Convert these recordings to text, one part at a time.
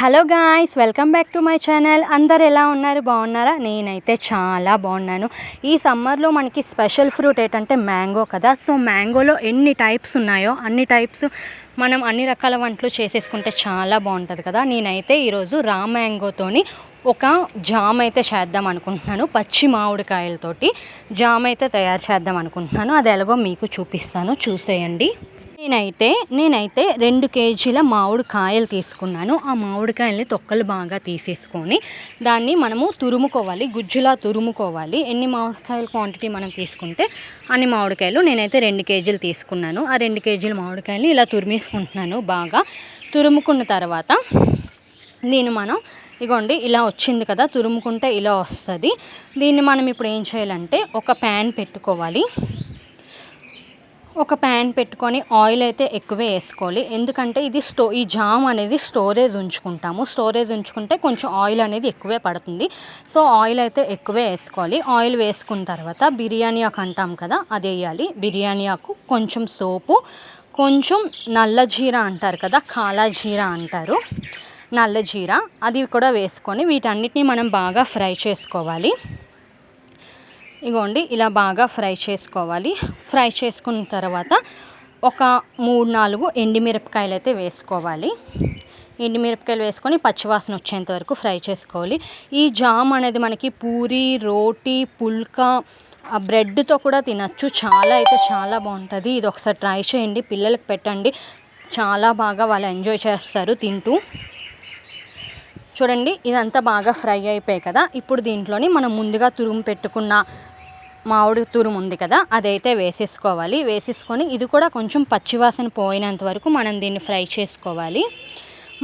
Hello guys welcome back to my channel. అందరు ఎలా ఉన్నారు? బాగున్నారా? నేనైతే చాలా బాగున్నాను. ఈ సమ్మర్లో మనకి స్పెషల్ ఫ్రూట్ ఏంటంటే మ్యాంగో కదా. సో మ్యాంగోలో ఎన్ని టైప్స్ ఉన్నాయో అన్ని టైప్స్ మనం అన్ని రకాల వంటలు చేసేసుకుంటే చాలా బాగుంటుంది కదా. నేనైతే ఈరోజు రా మ్యాంగోతోని ఒక జామ్ అయితే చేద్దాం అనుకుంటున్నాను. పచ్చి మామిడికాయలతోటి జామ్ అయితే తయారు చేద్దాం అనుకుంటున్నాను. అది ఎలాగో మీకు చూపిస్తాను. చూసేయండి. నేనైతే నేనైతే రెండు కేజీల మామిడికాయలు తీసుకున్నాను. ఆ మామిడికాయల్ని తొక్కలు బాగా తీసేసుకొని దాన్ని మనము తురుముకోవాలి గుజ్జులా తురుముకోవాలి. ఎన్ని మామిడికాయల క్వాంటిటీ మనం తీసుకుంటే అన్ని మామిడికాయలు నేనైతే రెండు కేజీలు తీసుకున్నాను. ఆ రెండు కేజీల మామిడికాయలు ఇలా తురిమేసుకుంటున్నాను బాగా. తురుముకున్న తర్వాత దీన్ని మనం ఇగోండి ఇలా వచ్చింది కదా తురుముకుంటే ఇలా వస్తుంది. దీన్ని మనం ఇప్పుడు ఏం చేయాలంటే ఒక ప్యాన్ పెట్టుకోవాలి. ఒక ప్యాన్ పెట్టుకొని ఆయిల్ అయితే ఎక్కువే వేసుకోవాలి. ఎందుకంటే ఇది స్టో ఈ జామ్ అనేది స్టోరేజ్ ఉంచుకుంటాము. స్టోరేజ్ ఉంచుకుంటే కొంచెం ఆయిల్ అనేది ఎక్కువే పడుతుంది. సో ఆయిల్ అయితే ఎక్కువే వేసుకోవాలి. ఆయిల్ వేసుకున్న తర్వాత బిర్యానీ ఆకు అంటాం కదా అది వేయాలి. బిర్యానీ ఆకు కొంచెం సోపు కొంచెం నల్ల జీరా అంటారు కదా కాలా జీరా అంటారు. నల్ల జీరా అది కూడా వేసుకొని వీటన్నిటిని మనం బాగా ఫ్రై చేసుకోవాలి. ఇగోండి ఇలా బాగా ఫ్రై చేసుకోవాలి. ఫ్రై చేసుకున్న తర్వాత ఒక మూడు నాలుగు ఎండిమిరపకాయలు అయితే వేసుకోవాలి. ఎండిమిరపకాయలు వేసుకొని పచ్చివాసన వచ్చేంత వరకు ఫ్రై చేసుకోవాలి. ఈ జామ్ అనేది మనకి పూరి రోటీ పుల్కా ఆ బ్రెడ్తో కూడా తినచ్చు. చాలా అయితే చాలా బాగుంటుంది. ఇది ఒకసారి ట్రై చేయండి. పిల్లలకు పెట్టండి. చాలా బాగా వాళ్ళు ఎంజాయ్ చేస్తారు తింటూ. చూడండి ఇదంతా బాగా ఫ్రై అయిపోయాయి కదా. ఇప్పుడు దీంట్లోని మనం ముందుగా తురుము పెట్టుకున్న మామిడి తురుము ఉంది కదా అదైతే వేసేసుకోవాలి. వేసేసుకొని ఇది కూడా కొంచెం పచ్చివాసన పోయినంత వరకు మనం దీన్ని ఫ్రై చేసుకోవాలి.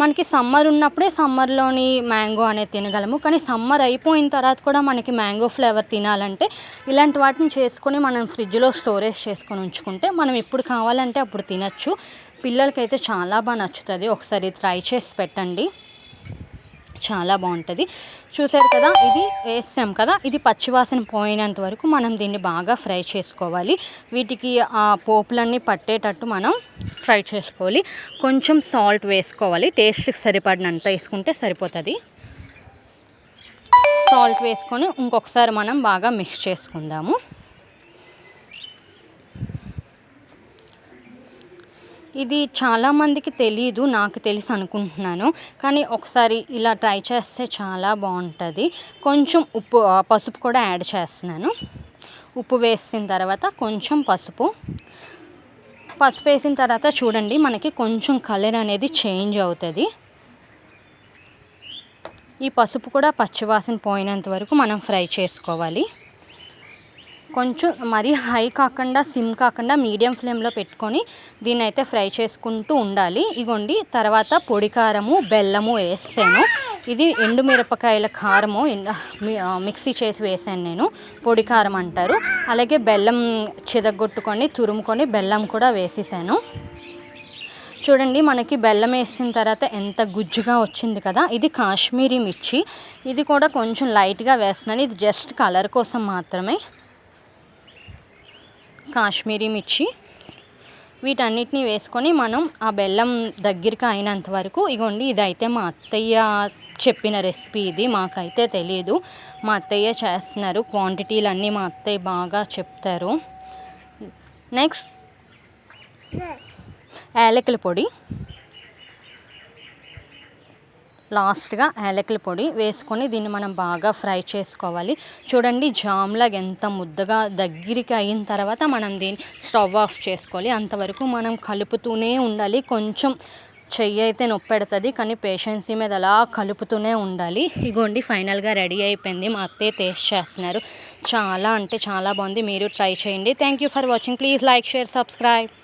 మనకి సమ్మర్ ఉన్నప్పుడే సమ్మర్లోని మ్యాంగో అనేది తినగలము. కానీ సమ్మర్ అయిపోయిన తర్వాత కూడా మనకి మ్యాంగో ఫ్లేవర్ తినాలంటే ఇలాంటి వాటిని చేసుకొని మనం ఫ్రిడ్జ్లో స్టోరేజ్ చేసుకొని ఉంచుకుంటే మనం ఎప్పుడు కావాలంటే అప్పుడు తినచ్చు. పిల్లలకైతే చాలా బాగా నచ్చుతుంది. ఒకసారి ట్రై చేసి పెట్టండి. చాలా బాగుంటుంది. చూసారు కదా ఇది వేసాం కదా ఇది పచ్చివాసన పోయినంత వరకు మనం దీన్ని బాగా ఫ్రై చేసుకోవాలి. వీటికి ఆ పోపులన్నీ పట్టేటట్టు మనం ఫ్రై చేసుకోవాలి. కొంచెం సాల్ట్ వేసుకోవాలి. టేస్ట్కి సరిపడినంత వేసుకుంటే సరిపోతుంది. సాల్ట్ వేసుకొని ఇంకొకసారి మనం బాగా మిక్స్ చేసుకుందాము. ఇది చాలామందికి తెలియదు నాకు తెలిసి అనుకుంటున్నాను. కానీ ఒకసారి ఇలా ట్రై చేస్తే చాలా బాగుంటుంది. కొంచెం ఉప్పు పసుపు కూడా యాడ్ చేస్తున్నాను. ఉప్పు వేసిన తర్వాత కొంచెం పసుపు. పసుపు వేసిన తర్వాత చూడండి మనకి కొంచెం కలర్ అనేది చేంజ్ అవుతుంది. ఈ పసుపు కూడా పచ్చివాసన పోయినంత వరకు మనం ఫ్రై చేసుకోవాలి. కొంచెం మరీ హై కాకుండా సిమ్ కాకుండా మీడియం ఫ్లేమ్లో పెట్టుకొని దీన్ని అయితే ఫ్రై చేసుకుంటూ ఉండాలి. ఇగోండి తర్వాత పొడి కారము బెల్లము వేసాను. ఇది ఎండు మిరపకాయల కారము మిక్సీ చేసి వేసాను నేను. పొడి కారం అంటారు. అలాగే బెల్లం చిదగొట్టుకొని తురుముకొని బెల్లం కూడా వేసేసాను. చూడండి మనకి బెల్లం వేసిన తర్వాత ఎంత గుజ్జుగా వచ్చింది కదా? ఇది కాశ్మీరీ మిర్చి. ఇది కూడా కొంచెం లైట్గా వేస్తున్నాను. ఇది జస్ట్ కలర్ కోసం మాత్రమే. కాశ్మీరీ మిర్చి. వీటన్నిటిని వేసుకొని మనం ఆ బెల్లం దగ్గరికి అయినంత వరకు ఇగోండి ఇదైతే మా అత్తయ్య చెప్పిన రెసిపీ ఇది మాకైతే తెలియదు మా అత్తయ్య చేస్తున్నారు క్వాంటిటీలన్నీ మా అత్తయ్య బాగా చెప్తారు. నెక్స్ట్ యాలకుల పొడి. లాస్ట్గా యాలకుల పొడి వేసుకొని దీన్ని మనం బాగా ఫ్రై చేసుకోవాలి. చూడండి జామ్లాగా ఎంత ముద్దగా దగ్గరికి అయిన తర్వాత మనం దీన్ని స్టవ్ ఆఫ్ చేసుకోవాలి. అంతవరకు మనం కలుపుతూనే ఉండాలి. కొంచెం చెయ్యి అయితే నొప్పెడుతుంది కానీ పేషెన్సీ మీద అలా కలుపుతూనే ఉండాలి. ఇగోండి ఫైనల్గా రెడీ అయిపోయింది. మా అత్తయ్య టేస్ట్ చేస్తున్నారు. చాలా అంటే చాలా బాగుంది. మీరు ట్రై చేయండి. Thank you for watching. Please like share subscribe.